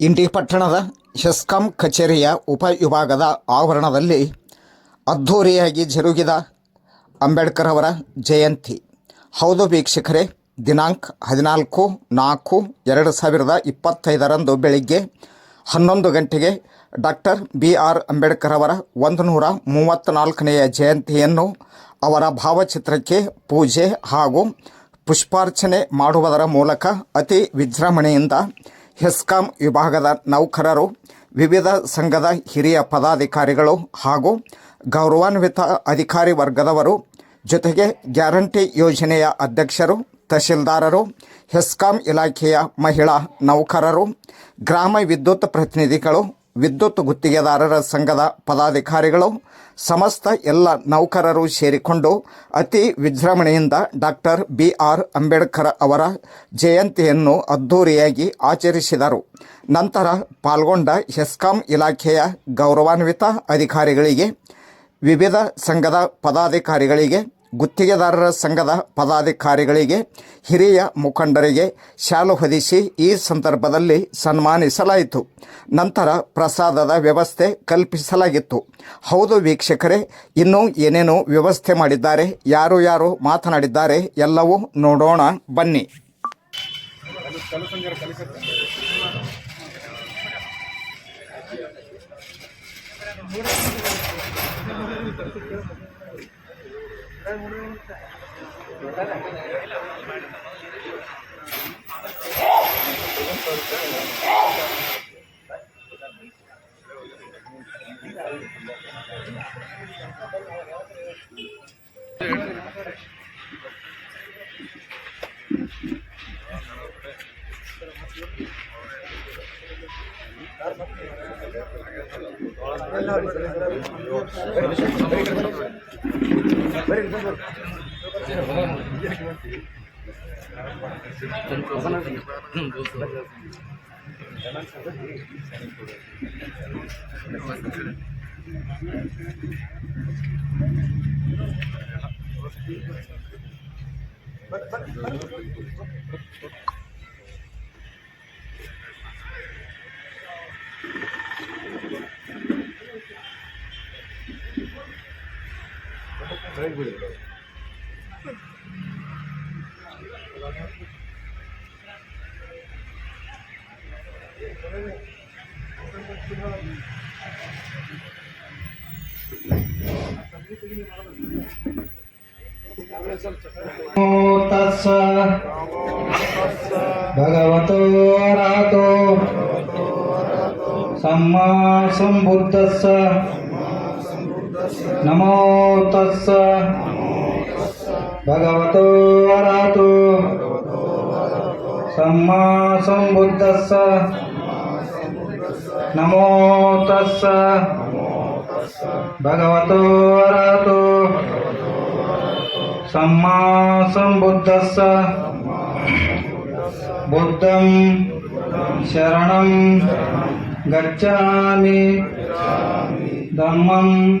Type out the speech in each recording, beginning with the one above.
ಇಂಡಿ ಪಟ್ಟಣದ ಹೆಸ್ಕಾಂ ಕಚೇರಿಯ ಉಪವಿಭಾಗದ ಆವರಣದಲ್ಲಿ ಅದ್ಧೂರಿಯಾಗಿ ಜರುಗಿದ ಅಂಬೇಡ್ಕರ್ ಅವರ ಜಯಂತಿ. ಹೌದು ವೀಕ್ಷಕರೇ, ದಿನಾಂಕ ಹದಿನಾಲ್ಕು ನಾಲ್ಕು ಎರಡು ಸಾವಿರದ ಇಪ್ಪತ್ತೈದರಂದು ಬೆಳಿಗ್ಗೆ ಹನ್ನೊಂದು ಗಂಟೆಗೆ ಡಾಕ್ಟರ್ ಬಿ ಆರ್ ಅಂಬೇಡ್ಕರ್ ಅವರ ಒಂದು ನೂರ ಮೂವತ್ತ್ನಾಲ್ಕನೆಯ ಜಯಂತಿಯನ್ನು ಅವರ ಭಾವಚಿತ್ರಕ್ಕೆ ಪೂಜೆ ಹಾಗೂ ಪುಷ್ಪಾರ್ಚನೆ ಮಾಡುವುದರ ಮೂಲಕ ಅತಿ ವಿಜೃಂಭಣೆಯಿಂದ ಹೆಸ್ಕಾಂ ವಿಭಾಗದ ನೌಕರರು, ವಿವಿಧ ಸಂಘದ ಹಿರಿಯ ಪದಾಧಿಕಾರಿಗಳು ಹಾಗೂ ಗೌರವಾನ್ವಿತ ಅಧಿಕಾರಿ ವರ್ಗದವರು, ಜೊತೆಗೆ ಗ್ಯಾರಂಟಿ ಯೋಜನೆಯ ಅಧ್ಯಕ್ಷರು, ತಹಶೀಲ್ದಾರರು, ಹೆಸ್ಕಾಂ ಇಲಾಖೆಯ ಮಹಿಳಾ ನೌಕರರು, ಗ್ರಾಮ ವಿದ್ಯುತ್ ಪ್ರತಿನಿಧಿಗಳು, ವಿದ್ಯುತ್ ಗುತ್ತಿಗೆದಾರರ ಸಂಘದ ಪದಾಧಿಕಾರಿಗಳು ಸಮಸ್ತ ಎಲ್ಲ ನೌಕರರು ಸೇರಿಕೊಂಡು ಅತಿ ವಿಜೃಂಭಣೆಯಿಂದ ಡಾಕ್ಟರ್ ಬಿ ಆರ್ ಅಂಬೇಡ್ಕರ್ ಅವರ ಜಯಂತಿಯನ್ನು ಅದ್ಧೂರಿಯಾಗಿ ಆಚರಿಸಿದರು. ನಂತರ ಪಾಲ್ಗೊಂಡ ಹೆಸ್ಕಾಂ ಇಲಾಖೆಯ ಗೌರವಾನ್ವಿತ ಅಧಿಕಾರಿಗಳಿಗೆ, ವಿವಿಧ ಸಂಘದ ಪದಾಧಿಕಾರಿಗಳಿಗೆ ಗುತ್ತಿಗೆದಾರರ ಸಂಘದ ಪದಾಧಿಕಾರಿಗಳಿಗೆ ಹಿರಿಯ ಮುಖಂಡರಿಗೆ ಶಾಲು ಹೊದಿಸಿ ಈ ಸಂದರ್ಭದಲ್ಲಿ ಸನ್ಮಾನಿಸಲಾಯಿತು. ನಂತರ ಪ್ರಸಾದದ ವ್ಯವಸ್ಥೆ ಕಲ್ಪಿಸಲಾಗಿತ್ತು. ಹೌದು ವೀಕ್ಷಕರೇ, ಇನ್ನೂ ಏನೇನು ವ್ಯವಸ್ಥೆ ಮಾಡಿದ್ದಾರೆ, ಯಾರು ಯಾರು ಮಾತನಾಡಿದ್ದಾರೆ ಎಲ್ಲವೂ ನೋಡೋಣ, ಬನ್ನಿ. Oh! But, but, but. very good. भगवतो अरातो सम्मा सम्बुद्धस्य నమో తస్స. భగవతో అరాతు సమ్మా సంబుద్ధస్స. నమో తస్స. భగవతో అరాతు సమ్మా సంబుద్ధస్స. బుద్ధం శరణం గచ్చామి ధమ్మం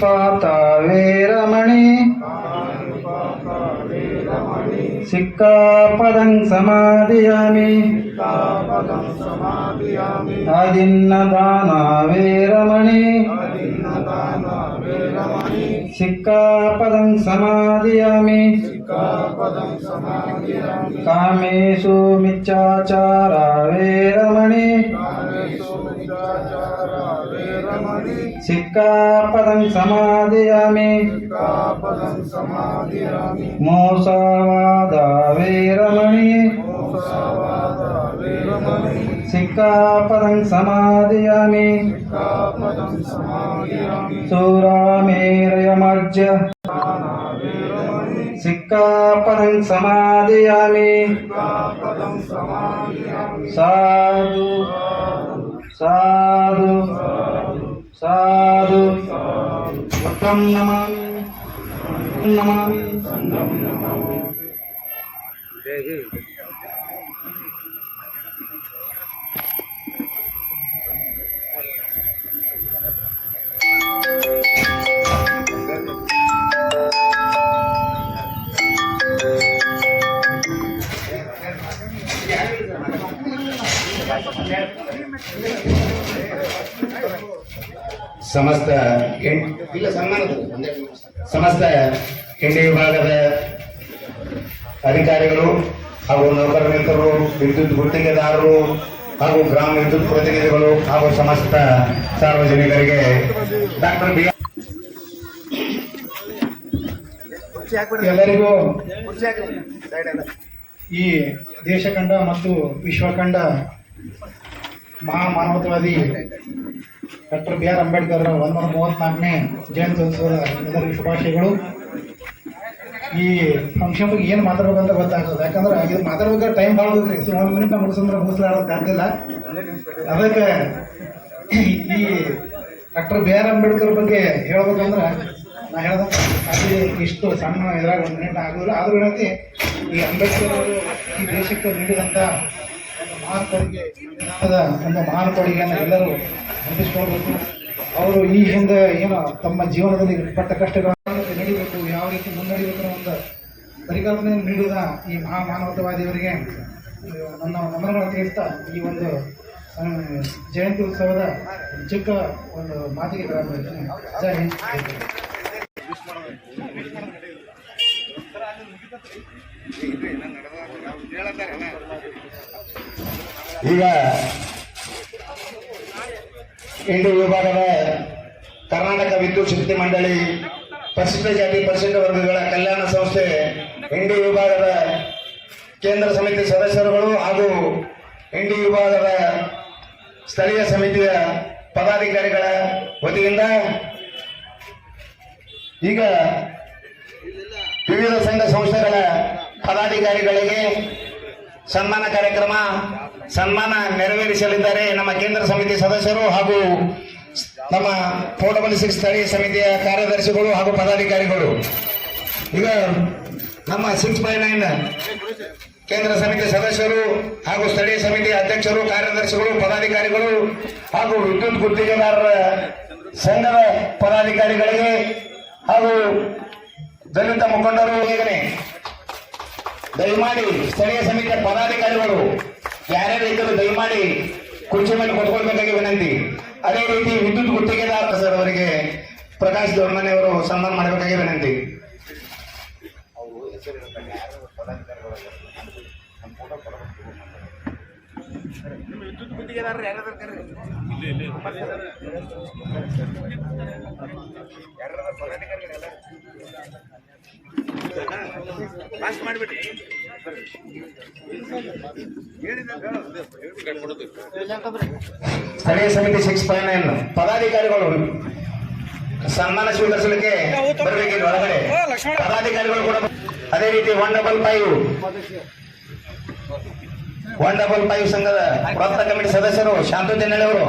पाणातिपाता वेरमणि सिक्कापदं समादयामि। आदिन्नदाना वेरमणि सिक्कापदं समादयामि। कामेषु मिच्छाचारा वेरमणि సిక్కాపదం సమాధియామి. మోసవాద వీరమణి. సిక్కాపదం సమాధియామి. సూరామేరయమర్జ సిక్కాపదం సమాధియామి. సాధు. సాధు. சாது வட்டம் நமாமி நமாமி நமாமி ಸಮಸ್ತ ಇಲ್ಲ ಸಮಸ್ತ ಎನ್ ವಿಭಾಗದ ಅಧಿಕಾರಿಗಳು ಹಾಗೂ ನೌಕರ ಮಿತ್ರರು, ವಿದ್ಯುತ್ ಗುತ್ತಿಗೆದಾರರು ಹಾಗೂ ಗ್ರಾಮ ವಿದ್ಯುತ್ ಪ್ರತಿನಿಧಿಗಳು ಹಾಗೂ ಸಮಸ್ತ ಸಾರ್ವಜನಿಕರಿಗೆ ಡಾಕ್ಟರ್ ಬಿ ಎಲ್ಲರಿಗೂ ಈ ದೇಶ ಕಂಡ ಮತ್ತು ವಿಶ್ವ ಕಂಡ ಮಹಾ ಮಾನವತಾವಾದಿ ಡಾಕ್ಟರ್ ಬಿ ಆರ್ ಅಂಬೇಡ್ಕರ್ ಒಂದೂರ ಮೂವತ್ನಾಲ್ಕನೇ ಜಯಂತ್ಯೋತ್ಸವದ ಎಲ್ಲರಿಗೂ ಶುಭಾಶಯಗಳು. ಈ ಫಂಕ್ಷನ್ ಬಗ್ಗೆ ಏನು ಮಾತಾಡ್ಬೇಕಂತ ಗೊತ್ತಾಗ್ತದೆ. ಯಾಕಂದ್ರೆ ಇದು ಮಾತಾಡ್ಬೇಕಾದ್ರೆ ಟೈಮ್ ಭಾಳ ಹೋಗ್ರಿ ಸೊ ಒಂದು ಮಿನಿಟ್ ಮುಗಿಸಂದ್ರೆ ಆಗ್ತಿಲ್ಲ ಅದಕ್ಕೆ ಈ ಡಾಕ್ಟರ್ ಬಿ ಆರ್ ಅಂಬೇಡ್ಕರ್ ಬಗ್ಗೆ ಹೇಳ್ಬೇಕಂದ್ರೆ ನಾ ಹೇಳ್ದೆ, ಅಲ್ಲಿ ಇಷ್ಟು ಸಣ್ಣ ಇದ್ರಾಗ ಒಂದು ಮಿನಿಟ್ ಆಗೋದಿಲ್ಲ. ಆದರೂ ಏನೈತಿ, ಈ ಅಂಬೇಡ್ಕರ್ ಅವರು ಈ ದೇಶಕ್ಕೆ ನೀಡಿದಂಥ ಒಂದು ಮಹಾನ್ ಕೊಡುಗೆಯನ್ನು ಎಲ್ಲರೂ ನೆನಪಿಸ್ಕೊಳ್ಬೇಕು ಅವರು ಈ ಹಿಂದೆ ಏನು ತಮ್ಮ ಜೀವನದಲ್ಲಿ ಪಟ್ಟ ಕಷ್ಟಗಳನ್ನು ನಡೀಬೇಕು, ಯಾವ ರೀತಿ ಮುನ್ನಡೆಯಬೇಕು ಒಂದು ಪರಿಕಲ್ಪನೆಯನ್ನು ನೀಡಿದ ಈ ಮಹಾಮಾನವತವಾದಿಯವರಿಗೆ ನನ್ನ ನಮನಗಳನ್ನು ತಿಳಿಸ್ತಾ ಈ ಒಂದು ಜಯಂತಿ ಉತ್ಸವದ ಚಿಕ್ಕ ಒಂದು ಮಾತಿಗೆ ಪ್ರಾರಂಭಿಸ್ತೀನಿ ಜೈ ಹಿಂದ್. ಈಗ ಇಂದು ವಿಭಾಗದ ಕರ್ನಾಟಕ ವಿದ್ಯುತ್ ಶಕ್ತಿ ಮಂಡಳಿ ಪರಿಶಿಷ್ಟ ಜಾತಿ ಪರಿಶಿಷ್ಟ ವರ್ಗಗಳ ಕಲ್ಯಾಣ ಸಂಸ್ಥೆ ಇಂಡಿ ವಿಭಾಗದ ಕೇಂದ್ರ ಸಮಿತಿ ಸದಸ್ಯರುಗಳು ಹಾಗೂ ಇಂಡಿ ವಿಭಾಗದ ಸ್ಥಳೀಯ ಸಮಿತಿಯ ಪದಾಧಿಕಾರಿಗಳ ವತಿಯಿಂದ ಈಗ ವಿವಿಧ ಸಂಘ ಸಂಸ್ಥೆಗಳ ಪದಾಧಿಕಾರಿಗಳಿಗೆ ಸನ್ಮಾನ ಕಾರ್ಯಕ್ರಮ ಸನ್ಮಾನ ನೆರವೇರಿಸಲಿದ್ದಾರೆ ನಮ್ಮ ಕೇಂದ್ರ ಸಮಿತಿ ಸದಸ್ಯರು ಹಾಗೂ ನಮ್ಮ ಪೋರ್ಟಬಲ್ ಸಿಕ್ಸ್ ಸ್ಥಳೀಯ ಸಮಿತಿಯ ಕಾರ್ಯದರ್ಶಿಗಳು ಹಾಗೂ ಪದಾಧಿಕಾರಿಗಳು. ಈಗ ನಮ್ಮ ಸಿಕ್ಸ್ ಬೈ ನೈನ್ ಕೇಂದ್ರ ಸಮಿತಿ ಸದಸ್ಯರು ಹಾಗೂ ಸ್ಥಳೀಯ ಸಮಿತಿ ಅಧ್ಯಕ್ಷರು, ಕಾರ್ಯದರ್ಶಿಗಳು, ಪದಾಧಿಕಾರಿಗಳು ಹಾಗೂ ವಿದ್ಯುತ್ ಗುತ್ತಿಗೆದಾರರ ಸಂಘದ ಪದಾಧಿಕಾರಿಗಳಿಗೆ ಹಾಗೂ ದಲಿತ ಮುಖಂಡರು ಈಗನೇ ದಯಮಾಡಿ ಸ್ಥಳೀಯ ಸಮಿತಿಯ ಪದಾಧಿಕಾರಿಗಳು ಯಾರ್ಯಾರು ಇದ್ದರೂ ದಯಮಾಡಿ ಕುರ್ಚಿ ಮೇಲೆ ಕೊಟ್ಕೊಳ್ಬೇಕಾಗಿ ವಿನಂತಿ. ಅದೇ ರೀತಿ ವಿದ್ಯುತ್ ಗುತ್ತಿಗೆದಾರ ಸರ್ ಅವರಿಗೆ ಪ್ರಕಾಶ್ ದೊಡ್ಮನೆ ಅವರು ಸನ್ಮಾನ ಮಾಡಬೇಕಾಗಿ ವಿನಂತಿ. ಸ್ಥಳೀಯ ಸಮಿತಿ ಸಿಕ್ಸ್ ಫೈವ್ ನೈನ್ ಪದಾಧಿಕಾರಿಗಳು ಸನ್ಮಾನ ಸ್ವೀಕರಿಸಲಿಕ್ಕೆ ಬರಬೇಕಿಲ್ಲ ಒಳಗಡೆ ಪದಾಧಿಕಾರಿಗಳು ಕೂಡ ಅದೇ ರೀತಿ one double five one double five ಸಂಘದ ವೃತ್ತ ಕಮಿಟಿ ಸದಸ್ಯರು ಶಾಂತು ಇಲ್ಲ ಅವರು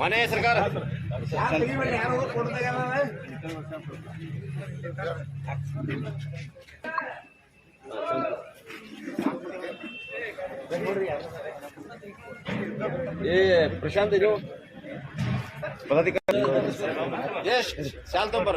ಮನೆ ಸರ್ಕಾರ ಏ ಪ್ರಶಾಂತ್ ಇದು? ಪದಾಧಿಕಾರಿ ಎಷ್ಟು ಶಾಲ್ ತೊಂಬರ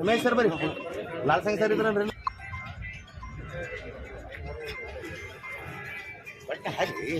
ಉಮೇಶ್ ಸರ್ ಬರ್ರಿ ಲಾಲ್ ಸಂಗ್ ಸರ್ ಇದ್ರನ್ರಿ ಬಟ್ಟೆ ಹಾಕಿ.